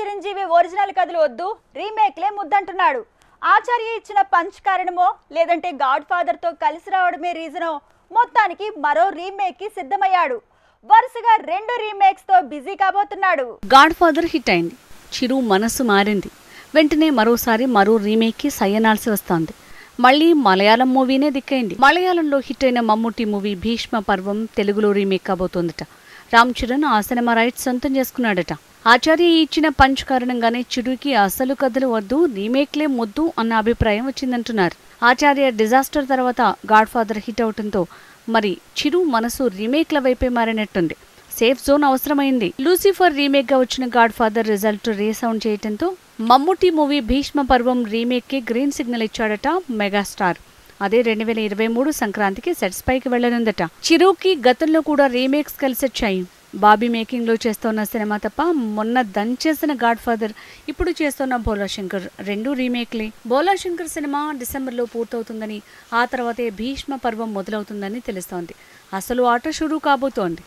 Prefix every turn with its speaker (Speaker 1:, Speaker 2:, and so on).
Speaker 1: Chiranjeevi original కథలు వద్దు రీమేక్లే ముద్దంటున్నాడు. ఆచార్య ఇచ్చిన పంచ్ కారణమో లేదంటే గాడ్ ఫాదర్తో కలిసి రావడమే రీజనో మొత్తానికి మరో రీమేక్కి సిద్ధమయ్యాడు. వరుసగా రెండు రీమేక్స్తో బిజీ కాబోతున్నాడు.
Speaker 2: గాడ్ ఫాదర్ హిట్ అయింది. చిరు మనసు మారింది. వెంటనే మరోసారి మరో రీమేక్కి సయ్యనాల్సి వస్తోంది. మళ్ళీ మలయాళం మూవీనే దిక్కైంది. మలయాళంలో హిట్ అయిన మమ్ముట్టి మూవీ భీష్మ పర్వం తెలుగులో రీమేక్ కాబోతోందట. రామ్ చరణ్ ఆ సినిమా రైట్స్ సొంతం చేసుకున్నాడట. ఆచార్య ఇచ్చిన పంచ్ కారణంగానే చిరుకి అసలు కథలు వద్దు రీమేక్లే మొద్దు అన్న అభిప్రాయం వచ్చిందంటున్నారు. ఆచార్య డిజాస్టర్ తర్వాత గాడ్ ఫాదర్ హిట్ అవటంతో మరి చిరు మనసు రీమేక్ల వైపే మారినట్టుంది. సేఫ్ జోన్ అవసరమైంది. లూసిఫర్ రీమేక్గా వచ్చిన గాడ్ ఫాదర్ రిజల్ట్ రీసౌండ్ చేయటంతో మమ్ముటి మూవీ భీష్మ పర్వం రీమేక్కి గ్రీన్ సిగ్నల్ ఇచ్చాడట మెగాస్టార్. అదే రెండు వేల ఇరవై మూడు సంక్రాంతికి సెట్స్ పైకి వెళ్ళనుందట చిరుకి గతంలో కూడా రీమేక్స్ కలిసొచ్చాయి. బాబీ మేకింగ్లో చేస్తోన్న సినిమా తప్ప మొన్న దంచేసిన గాడ్ ఫాదర్ ఇప్పుడు చేస్తోన్న భోలా శంకర్ రెండు రీమేక్లే. భోలా శంకర్ సినిమా డిసెంబర్లో పూర్తవుతుందని ఆ తర్వాతే భీష్మ పర్వం మొదలవుతుందని తెలుస్తోంది. అసలు ఆట షురూ కాబోతోంది.